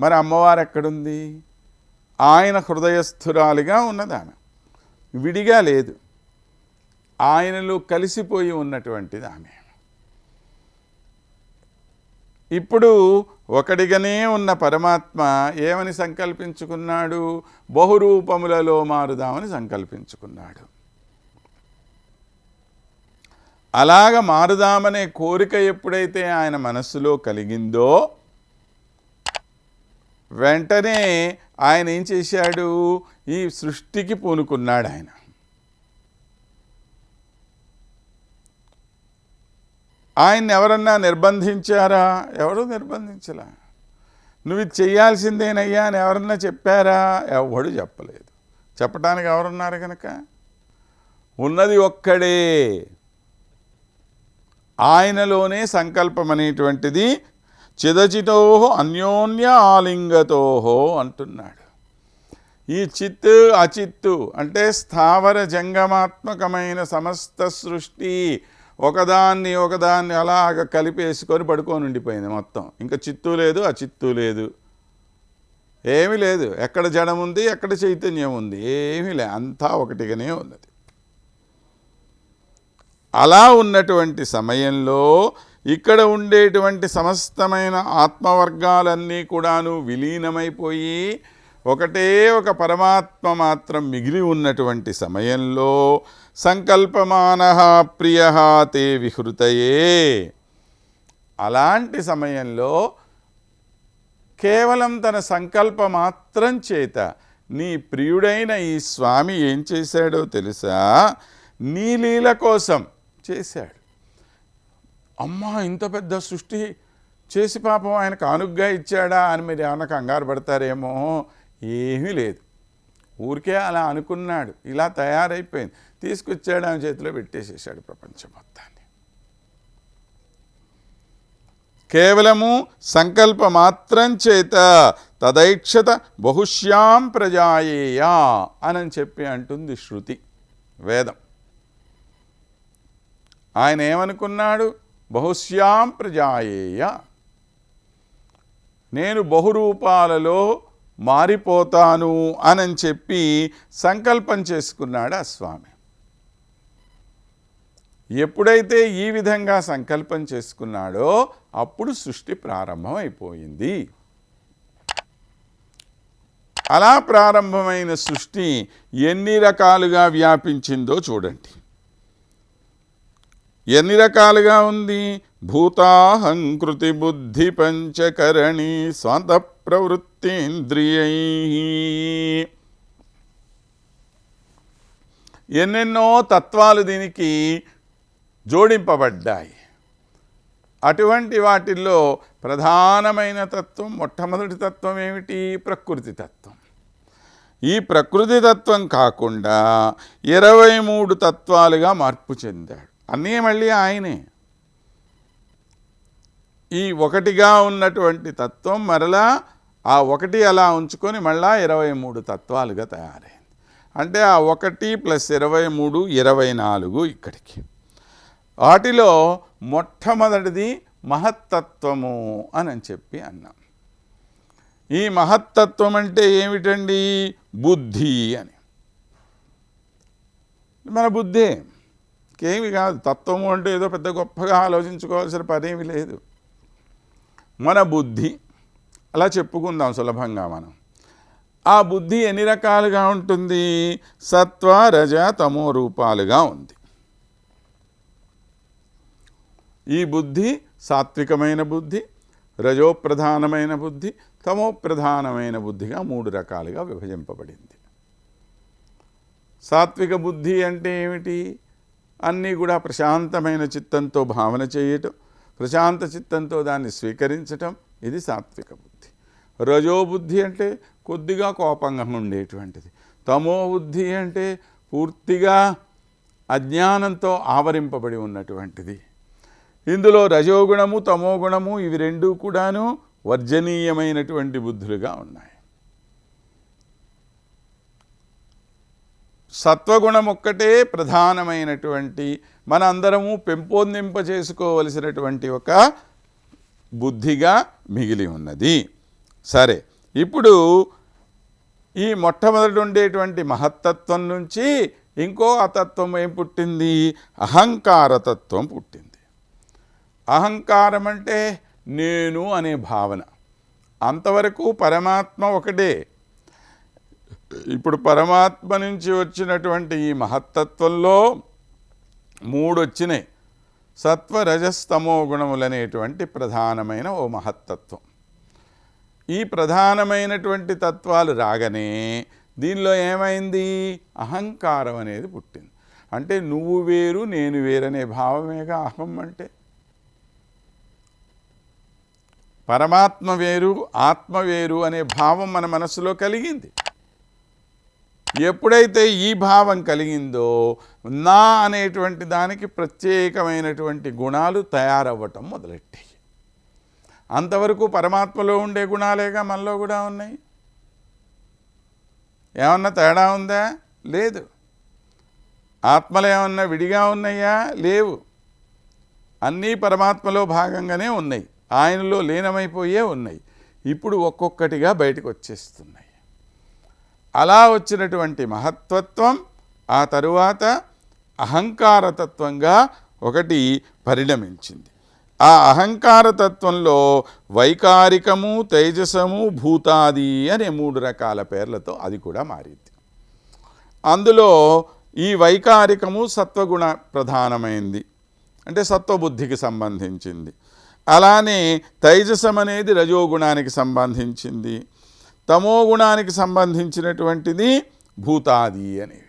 మరి అమ్మవారు ఎక్కడుంది? ఆయన హృదయస్థురాలిగా ఉన్నది ఆమె విడిగా లేదు. ఆయనలో కలిసిపోయి ఉన్నటువంటిది ఆమె. ఇప్పుడు ఒకడిగానే ఉన్న పరమాత్మ ఏమని సంకల్పించుకున్నాడు? బహురూపములలో మారుదామని సంకల్పించుకున్నాడు. అలాగ మారుదామనే కోరిక ఎప్పుడైతే ఆయన మనస్సులో కలిగిందో వెంటనే ఆయన ఏం చేశాడు? ఈ సృష్టికి పూనుకున్నాడు ఆయన. ఆయన్ని ఎవరన్నా నిర్బంధించారా? ఎవరు నిర్బంధించలా? నువ్వు ఇది చేయాల్సిందేనయ్యా అని ఎవరన్నా చెప్పారా? ఎవడు చెప్పలేదు. చెప్పడానికి ఎవరున్నారు కనుక ఉన్నది ఒక్కడే. ఆయనలోనే సంకల్పం అనేటువంటిది చిదచితో అన్యోన్య ఆలింగతోహో అంటున్నాడు. ఈ చిత్తు అచిత్తు అంటే స్థావర జంగమాత్మకమైన సమస్త సృష్టి ఒకదాన్ని ఒకదాన్ని అలాగ కలిపేసుకొని పడుకొని ఉండిపోయింది మొత్తం. ఇంకా చిత్తు లేదు అచిత్తు లేదు. ఏమీ లేదు. ఎక్కడ జడం ఉంది ఎక్కడ చైతన్యం ఉంది ఏమీ లే అంతా ఒకటిగానే ఉన్నది. అలా ఉన్నటువంటి సమయంలో ఇక్కడ ఉండేటువంటి సమస్తమైన ఆత్మవర్గాలన్నీ కూడాను విలీనమైపోయి ఒకటే ఒక పరమాత్మ మాత్రం మిగిలి ఉన్నటువంటి సమయంలో సంకల్పమాన ప్రియ తే విహృతయే. అలాంటి సమయంలో కేవలం తన సంకల్ప మాత్రం చేత నీ ప్రియుడైన ఈ స్వామి ఏం చేశాడో తెలుసా? నీ లీల కోసం చేశాడు. అమ్మా ఇంత పెద్ద సృష్టి చేసి పాపం ఆయనకు అనుగ్గా ఇచ్చాడా అని మీరు ఏమన్నా కంగారు పడతారేమో? ఏమీ లేదు. ఊరికే అలా అనుకున్నాడు. ఇలా తయారైపోయింది. తీసుకొచ్చాడు ఆమె చేతిలో పెట్టేసేసాడు ప్రపంచం మొత్తాన్ని. కేవలము సంకల్ప మాత్రం చేత తదైక్షత బహుశ్యాం ప్రజాయేయా అని చెప్పి అంటుంది శృతి వేదం. ఆయన ఏమనుకున్నాడు? బహుశ్యాం ప్రజాయేయ. నేను బహురూపాలలో మారిపోతాను అని చెప్పి సంకల్పం చేసుకున్నాడు ఆ స్వామి. ఎప్పుడైతే ఈ విధంగా సంకల్పం చేసుకున్నాడో అప్పుడు సృష్టి ప్రారంభమైపోయింది. అలా ప్రారంభమైన సృష్టి ఎన్ని రకాలుగా వ్యాపించిందో చూడండి. ఎన్ని రకాలుగా ఉంది? భూతాహంకృతి బుద్ధి పంచకరణి స్వంత ప్రవృత్తేంద్రియై. ఎన్నెన్నో తత్వాలు దీనికి జోడింపబడ్డాయి. అటువంటి వాటిల్లో ప్రధానమైన తత్వం మొట్టమొదటి తత్వం ఏమిటి? ప్రకృతి తత్వం. ఈ ప్రకృతి తత్వం కాకుండా ఇరవై మూడు తత్వాలుగా మార్పు చెందాడు. అన్నీ మళ్ళీ ఆయనే. ఈ ఒకటిగా ఉన్నటువంటి తత్వం మరలా ఆ ఒకటి అలా ఉంచుకొని మళ్ళా ఇరవై మూడు తత్వాలుగా తయారైంది. అంటే ఆ ఒకటి ప్లస్ ఇరవై మూడు ఇరవై నాలుగు ఇక్కడికి. వాటిలో మొట్టమొదటిది మహత్తత్వము అని చెప్పి అన్నాం. ఈ మహత్తత్వం అంటే ఏమిటండి? బుద్ధి అని. మన బుద్ధే. ఇంకేమి కాదు. తత్వము అంటే ఏదో పెద్ద గొప్పగా ఆలోచించుకోవాల్సిన పనేమి లేదు. మన బుద్ధి అలా చెప్పుకుందాం సులభంగా మనం. ఆ బుద్ధి ఎన్ని రకాలుగా ఉంటుంది? సత్వ రజ తమో రూపాలుగా ఉంది. ఈ బుద్ధి సాత్వికమైన బుద్ధి రజోప్రధానమైన బుద్ధి తమోప్రధానమైన బుద్ధిగా మూడు రకాలుగా విభజింపబడింది. సాత్విక బుద్ధి అంటే ఏమిటి? అన్నీ కూడా ప్రశాంతమైన చిత్తంతో భావన చేయటం ప్రశాంత చిత్తంతో దాన్ని స్వీకరించటం ఇది సాత్విక బుద్ధి. రజోబుద్ధి అంటే కొద్దిగా కోపంగా ఉండేటువంటిది. తమో బుద్ధి అంటే పూర్తిగా అజ్ఞానంతో ఆవరింపబడి ఉన్నటువంటిది. ఇందులో రజోగుణము తమోగుణము ఇవి రెండూ కూడాను వర్జనీయమైనటువంటి బుద్ధులుగా ఉన్నాయి. సత్వగుణం ఒక్కటే ప్రధానమైనటువంటి మన అందరము పెంపొందింప చేసుకోవలసినటువంటి ఒక బుద్ధిగా మిగిలి ఉన్నది. సరే ఇప్పుడు ఈ మొట్టమొదటి ఉండేటువంటి మహత్తత్వం నుంచి ఇంకో అతత్వం ఏం పుట్టింది? అహంకారతత్వం పుట్టింది. అహంకారం అంటే నేను అనే భావన. అంతవరకు పరమాత్మ ఒకటే. ఇప్పుడు పరమాత్మ నుంచి వచ్చినటువంటి ఈ మహత్తత్వంలో మూడు వచ్చినాయి సత్వ రజస్తమో గుణములనేటువంటి ప్రధానమైన ఓ మహత్తత్వం. ఈ ప్రధానమైనటువంటి తత్వాలు రాగానే దీనిలో ఏమైంది? అహంకారం అనేది పుట్టింది. అంటే నువ్వు వేరు నేను వేరనే భావమేగా అహం అంటే. పరమాత్మ వేరు ఆత్మ వేరు అనే భావం మన మనసులో కలిగింది. ఎప్పుడైతే ఈ భావం కలిగిందో నా అనేటువంటి దానికి ప్రత్యేకమైనటువంటి గుణాలు తయారవ్వటం మొదలెట్టాయి. అంతవరకు పరమాత్మలో ఉండే గుణాలేగా మనలో కూడా ఉన్నాయి. ఏమన్నా తేడా ఉందా? లేదు. ఆత్మలు ఏమన్నా విడిగా ఉన్నాయా? లేవు. అన్నీ పరమాత్మలో భాగంగానే ఉన్నాయి. ఆయనలో లీనమైపోయే ఉన్నాయి. ఇప్పుడు ఒక్కొక్కటిగా బయటకు వచ్చేస్తున్నాయి. అలా వచ్చినటువంటి మహత్వత్వం ఆ తరువాత అహంకారతత్వంగా ఒకటి పరిణమించింది. ఆ అహంకారతత్వంలో వైకారికము తేజసము భూతాది అనే మూడు రకాల పేర్లతో అది కూడా మారింది. అందులో ఈ వైకారికము సత్వగుణ ప్రధానమైంది. అంటే సత్వబుద్ధికి సంబంధించింది. అలానే తైజసం అనేది రజోగుణానికి సంబంధించింది. తమో గుణానికి సంబంధించినటువంటిది భూతాది అనేవి.